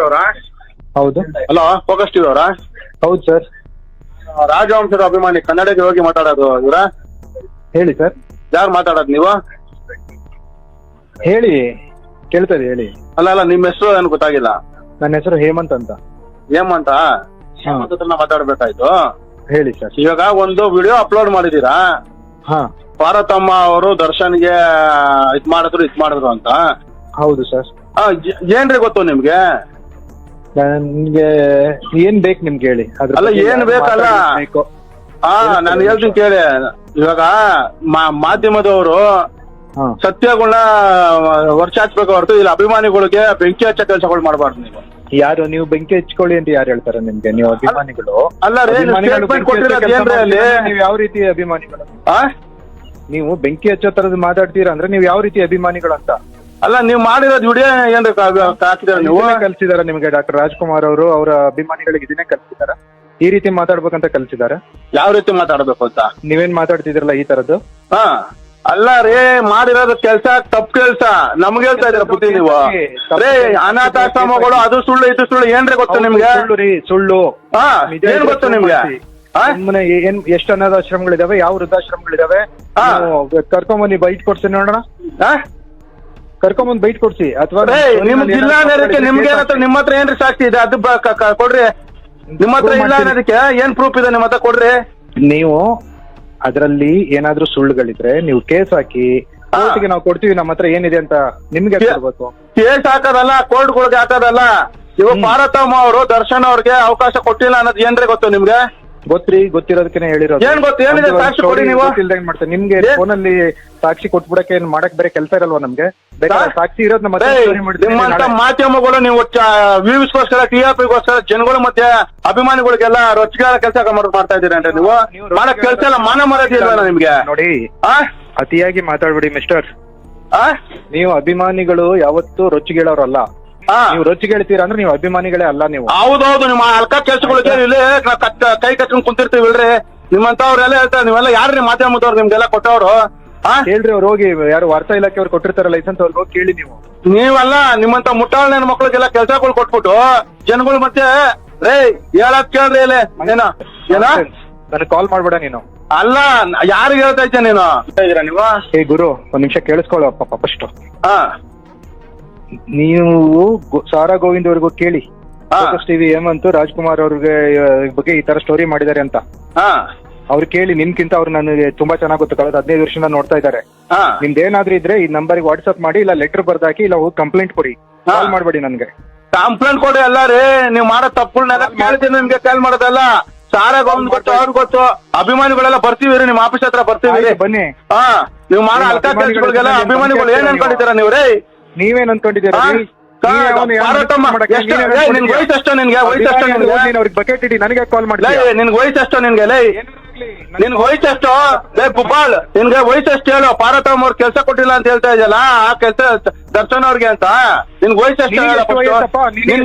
ಅವರಾ ಹೌದು. Hello focus TV ಅವರಾ ಹೌದು ಸರ್. ರಾಜವಂಶದ ಅಭಿಮಾನಿ ಕನ್ನಡಕ್ಕೆ ಹೋಗಿ ಮಾತಾಡೋದು ಇವರ? ಹೇಳಿ ಸರ್. ಯಾರು ಮಾತಾಡೋದು ನೀವು? ಹೇಳಿ ಕೇಳ್ತದೆ ಹೇಳಿ. ಅಲ್ಲ ಅಲ್ಲ ನಿಮ್ಮ ಹೆಸರು ಏನು ಗೊತ್ತಾಗಿಲ್ಲ. ನನ್ನ ಹೆಸರು ಹೇಮಂತ್ ಅಂತ. ಹೇಮಂತ? ಹೇಮಂತ್ ಹತ್ರ ಮಾತಾಡ್ಬೇಕಾಯ್ತು? ಹೇಳಿ ಸರ್. ಇವಾಗ ಒಂದು ವಿಡಿಯೋ ಅಪ್ಲೋಡ್ ಮಾಡಿದೀರಾ ಹಾ. ಪಾರ್ವತಮ್ಮ ಅವರು ದರ್ಶನ್ಗೆ ಇದ್ ಮಾಡಿದ್ರು ಇದ್ ಮಾಡಿದ್ರು ಅಂತ. ಹೌದು ಸರ್. ಏನ್ರಿ ಗೊತ್ತು ನಿಮ್ಗೆ? ನನ್ಗೆ ಏನ್ ಬೇಕು ನಿಮ್ಗೆ ಹೇಳಿ. ಅದ್ರ ಅಲ್ಲ, ಬಗ್ಗೆ ಏನ್ ಬೇಕಲ್ಲ? ಬೇಕು. ಹಾ ನಾನು ಹೇಳ್ತೀನಿ ಕೇಳಿ. ಇವಾಗ ಮಾ- ಮಾಧ್ಯಮದವರು ಹಾ. ಸತ್ಯಗಳನ್ನ ವರ್ಷ ಹಚ್ಬೇಕು ಹೊರತು ಇಲ್ಲಿ ಅಭಿಮಾನಿಗಳಿಗೆ ಬೆಂಕಿ ಹಚ್ಚ ಕೆಲಸಗಳು ಮಾಡಬಾರ್ದು ನೀವು. ಯಾರು ನೀವು ಬೆಂಕಿ ಹಚ್ಕೊಳ್ಳಿ ಅಂತ ಯಾರು ಹೇಳ್ತಾರೆ ನಿಮ್ಗೆ? ನೀವು ಅಭಿಮಾನಿಗಳು? ಅಲ್ಲ ರೀ ನೀವು ಅಭಿಮಾನಿಗಳು ಸ್ಟೇಟ್ಮೆಂಟ್ ಬೆಂಕಿ ಕೊಟ್ಟಿರೋದು ಹಚ್ಚೋ ಏನ್ರಿ ಅಲ್ಲಿ? ನೀವು ಯಾವ ರೀತಿ ಅಭಿಮಾನಿಗಳು? ಆ? ನೀವು ಬೆಂಕಿ ಹಚ್ಚೋ ತರದ್ ಮಾತಾಡ್ತೀರಾ ಅಂದ್ರೆ ನೀವು ಯಾವ ರೀತಿ ಅಭಿಮಾನಿಗಳು ಅಂತ? ಅಲ್ಲ ನೀವು ಮಾಡಿರೋದು ವಿಡಿಯೋ ಏನ್ರಿ ಹಾಕಿದಾರ ನೀವು? ಇದನ್ನೇ ಕಲ್ಸಿದಾರ ನಿಮಗೆ ಡಾಕ್ಟರ್ ರಾಜ್ಕುಮಾರ್ ಅವರು ಅವರ ಅಭಿಮಾನಿಗಳಿಗೆ ಇದನ್ನೇ ಕಲ್ಸಿದಾರ. ಈ ರೀತಿ ಮಾತಾಡ್ಬೇಕಂತ ಕಲ್ಸಿದಾರ. ಯಾವ ರೀತಿ ಮಾತಾಡ್ಬೇಕು ಅಂತ ನೀವೇನ್ ಮಾತಾಡ್ತಿದಿರಲ್ಲ ಈ ತರದ್ದು ಹಾ ಅಲ್ಲ ರೇ ಮಾಡಿರೋದು ಕೆಲ್ಸ ತಪ್ಪು ಕೆಲ್ಸ. ನಮ್ಗೆ ಹೇಳ್ತಾ ಇದ್ರ ಬುದ್ಧಿ ನೀವು? ರೇ ಅನಾಥಾಶ್ರಮಗಳು ಅದು ಸುಳ್ಳು ಇದು ಸುಳ್ಳು ಏನ್ರಿ ಗೊತ್ತು ನಿಮ್ಗೆ? ಸುಳ್ಳು ರೀ ಸುಳ್ಳು. ಹಾ ಏನ್ ಗೊತ್ತು ನಿಮ್ಗೆ. ಆ? ಏನ್ ಎಷ್ಟು ಅನಾಥಾಶ್ರಮಗಳಿದಾವೆ ಯಾವ ವೃದ್ಧಾಶ್ರಮಗಳಿದಾವೆ? ಕರ್ಕೊಂಬಂದು ಬೈಟ್ ಕೊಡ್ತೀನಿ ನೋಡೋಣ. ಆ? ಕರ್ಕೊಂಬಂದ್ ಬೈಟ್ ಕೊಡ್ಸಿ. ಅಥವಾ ನಿಮ್ ಜಿಲ್ಲಾ ಅನ್ನೋದಕ್ಕೆ ನಿಮ್ಗೆ ಏನಂತ ನಿಮ್ಮ ಹತ್ರ ಏನ್ರಿ ಸಾಕ್ಷಿ ಇದೆ ಅದು ಬ- ಕ- ಕ- ಕೊಡ್ರಿ. ನಿಮ್ಮ ಹತ್ರ ಇಲ್ಲ ಅನ್ನೋದಕ್ಕೆ ಏನ್ ಪ್ರೂಫ್ ಇದೆ ನಿಮ್ಮ ಹತ್ರ ಕೊಡ್ರಿ? ನೀವು ಅದರಲ್ಲಿ ಏನಾದ್ರು ಸುಳ್ಳುಗಳಿದ್ರೆ ನೀವು ಕೇಸ್ ಹಾಕಿ. ಕೋರ್ಟ್ಗೆ ನಾವು ಕೊಡ್ತೀವಿ ನಮ್ಮ ಹತ್ರ ಏನಿದೆ ಅಂತ ನಿಮ್ಗೆ ಹೇಳ್ಬೇಕು ಕೊಡ್ಬೇಕು? ಕೇಸ್ ಹಾಕೋದಲ್ಲ ಕೋರ್ಟ್ಗಳಿಗೆ ಹಾಕೋದಲ್ಲ ಇವಾಗ ಭಾರತಮ್ಮ ಅವರು ದರ್ಶನ್ ಅವ್ರಿಗೆ ಅವಕಾಶ ಕೊಟ್ಟಿಲ್ಲ ಅನ್ನೋದು ಏನ್ರಿ ಗೊತ್ತು ನಿಮ್ಗೆ? ಗೊತ್ತ್ರಿ ಗೊತ್ತಿರೋದಕ್ಕೆ ಹೇಳಿರೋದು ಏನ್ ಗೊತ್ತು? ಏನಿದೆ ಸಾಕ್ಷಿ ಕೊಡಿ ನೀವು. ಮಾಡ್ತಾರೆ ನಿಮ್ಗೆ ಏನ್- ಫೋನಲ್ಲಿ ಸಾಕ್ಷಿ ಕೊಟ್ಬಿಡಕ್ಕೆ ಏನ್ ಮಾಡಕ್ ಬೇರೆ ಕೆಲಸ ಇರಲ್ವಾ ನಮ್ಗೆ ಬೇಕಾದ್ರೆ ಸಾ- ಸಾಕ್ಷಿ ಇರೋದ್ ನಮ್ಮ ಹತ್ರ ರೇ, story ಮಾಡ್ತೀನಿ ನಿಮ್ಮಂತ ನಾಳೆ. ಮಾಧ್ಯಮಗಳು ನೀವು ವ್ಯೂಸ್ಗೋಸ್ಕರ ಟಿ ಆರ್ ಪಿಗೋಸ್ಕರ ಜನಗಳು ಮತ್ತೆ ಅಭಿಮಾನಿಗಳಿಗೆಲ್ಲ ರೊಚ್ಚಿಗಾರ ಕೆಲಸ ಮಾಡ್ತಾ ಇದ್ದೀರಾ ಅಂದ್ರೆ ನೀವು ನೀವು ಮಾಡಕ್ ಕೆಲಸ ಎಲ್ಲ ಮಾನ ಮರ್ಯಾದೆ ಇಲ್ವಲ್ಲ ನಿಮ್ಗೆ ನೋಡಿ ಆ? ಅತಿಯಾಗಿ ಮಾತಾಡ್ಬಿಡಿ ಮಿಸ್ಟರ್ ಆ? ನೀವು ಅಭಿಮಾನಿಗಳು ಯಾವತ್ತೂ ರೊಚ್ಚಿಗೇಳೋರಲ್ಲ ನೀವು ರೊಚ್ಚಿಗೇಳ್ತೀರಾ ಅಂದ್ರೆ ನೀವು ಅಭಿಮಾನಿಗಳೇ ಅಲ್ಲ ನೀವು. ಹೌದೌದು ನಿಮ್ಮ ಅಲ್ಕ ಕೆಲ್ಸಗಳು ಇಲ್ಲಿ ಕ- ಕಟ್ಕೊಂಡ್ ಕುಂತಿರ್ತೀವಿ ಇಲ್ರಿ. ನಿಮ್ಮಂತವ್ರೆಲ್ಲ ಹೇಳ್ತಾರೆ ನೀವೆಲ್ಲ ಯಾರ್ರಿ ಮಾಧ್ಯಮದವ್ರು? ನಿಮ್ಗೆಲ್ಲ ಕೊಟ್ಟವ್ರು? ಹಾ? ಕೇಳ್ರಿ ಅವ್ರು ಹೋಗಿ ಯಾರು ವಾರ್ತಾ ಇಲಾಖೆ ಅವ್ರು ಕೊಟ್ಟಿರ್ತಾರ ಲೈಸೆನ್ಸ್ ಅವ್ರಿಗೆ ಹೋಗಿ ಕೇಳಿ ನೀವು. ನೀವೆಲ್ಲ ನಿಮ್ಮಂತ ಮುಟ್ಟಾಳ ಮಕ್ಳಿಗೆಲ್ಲ ಕೆಲ್ಸಗಳು ಕೊಟ್ಬಿಟ್ಟು ಜನಗಳು ಮತ್ತೆ ರೇ ಹೇಳಕ್ ಕೇಳ್ರಿ ಇಲ್ಲಿ. ಏನ? ಏನ? ನನಗೆ ಕಾಲ್ ಮಾಡ್ಬೇಡ ನೀನು. ಅಲ್ಲ ಯಾರಿಗೆ ಹೇಳ್ತಾ ಇದ್ದೆ ನೀನು? ಇದ್ದೀರಾ ನೀವು ಏ ಗುರು ಒಂದ್ ನಿಮಿಷ ಕೇಳಿಸ್ಕೊಳ್ಳಪ್ಪ ಫಸ್ಟ್ ಹಾ. ನೀವು ಸಾರ ಸಾರಾ ಗೋವಿಂದ್ ಅವ್ರಿಗೂ ಕೇಳಿ. ಹಾ. ಟಿವಿ ಹೇಮಂತ್ ರಾಜ್ಕುಮಾರ್ ಅವ್ರಿಗೆ ಆ, ಬಗ್ಗೆ ಈ ತರ ಸ್ಟೋರಿ ಮಾಡಿದ್ದಾರೆ ಅಂತ. ಹಾ. ಅವ್ರು ಕೇಳಿ ನಿಮ್ಗಿಂತ ಅವ್ರು ನನಗೆ ತುಂಬಾ ಚೆನ್ನಾಗಿ ಗೊತ್ತು. ಕಳೆದ ಹದಿನೈದು ವರ್ಷದಿಂದ ನೋಡ್ತಾ ಇದ್ದಾರೆ. ಹಾ. ನಿಮ್ದೇನಾದ್ರೂ ಇದ್ರೆ ಈ ನಂಬರ್ಗೆ ವಾಟ್ಸ್ಆಪ್ ಮಾಡಿ ಇಲ್ಲ ಲೆಟರ್ ಬರ್ದಾಕಿ ಇಲ್ಲ ಹೋಗಿ ಕಂಪ್ಲೇಂಟ್ ಕೊಡಿ. ಹಾ. ಕಾಲ್ ಮಾಡ್ಬೇಡಿ ನನ್ಗೆ. ಕಂಪ್ಲೇಂಟ್ ಕೊಡಿ ಅಲ್ಲ ರೀ ನೀವು ಮಾಡೋ ತಪ್ಪುಗಳನ್ನೆಲ್ಲ ಕೇಳ್ತೀನಿ ನಿಮ್ಗೆ ಕಾಲ್ ಮಾಡೋದಲ್ಲ. ಸಾರ ಗೋವಿಂದ್ ಗೊತ್ತು ಅವ್ರ ಗೊತ್ತು. ಅಭಿಮಾನಿಗಳೆಲ್ಲ ಬರ್ತೀವಿ ರೀ ನಿಮ್ಮ ಆಫೀಸ್ ಹತ್ರ ಬರ್ತೀವಿ ರೀ ಆಯ್ತು, ಬನ್ನಿ. ಹಾ. ನೀವು ಮಾಡೋ ನಿಮ್ಮ ಅಲ್ಕ ಅಭಿಮಾನಿಗಳ ಕೆಲ್ಸಗಳಿಗೆಲ್ಲ ಜೊತೆ ಅಭಿಮಾನಿಗಳು ಏನ್ ನೀವು ಅನ್ಕೊಂಡಿದ್ದೀರಾ ನೀವು ರೇ? ನೀವೇನ್ ಅನ್ಕೊಂಡಿದ್ದೀರಾ ಹಾ? ರೀ? ನೀವ್ ಯಾವನು ಯಾವನು ಪಾರ್ವತಮ್ಮ, ಮಾಡಕ್ಕೆ ಎಷ್ಟು- ನೀವೇನ್ ಏ, ನಿನ್ ಅನ್ಕೊಂಡಿದ್ದೀರಾ? ವಯಸ್ಸು ಎಷ್ಟು ನಿನ್ಗೆ? ವಯಸ್ಸು ಎಷ್ಟು ಅಭಿಮಾನಿ ನಿನ್ಗೆ? ನೀನು ಅವ್ರಿಗೆ ಬಕೆಟ್ ಇಡಿ ನನಗೆ ಕಾಲ್ ಲೇ ನಿನ್ಗೆ ನಿನ್ಗೆ ಲೇ ನಿನ್ ಲೇ ನಿನ್ಗೆ ಹೇಳು ಪಾರ್ವತಮ್ಮ ಅವ್ರ ಕೆಲಸ ಕೊಟ್ಟಿಲ್ಲ ಅಂತ ಹೇಳ್ತಾ ಇದೆಯಲ್ಲ ಆ ಕೆಲಸ ದರ್ಶನ್ ಅವ್ರಿಗೆ ಅಂತ ನಿನ್ ವಯಸ್ಸು ಎಷ್ಟು? ವಯಸ್ಸಪ್ಪ? ನಿನ್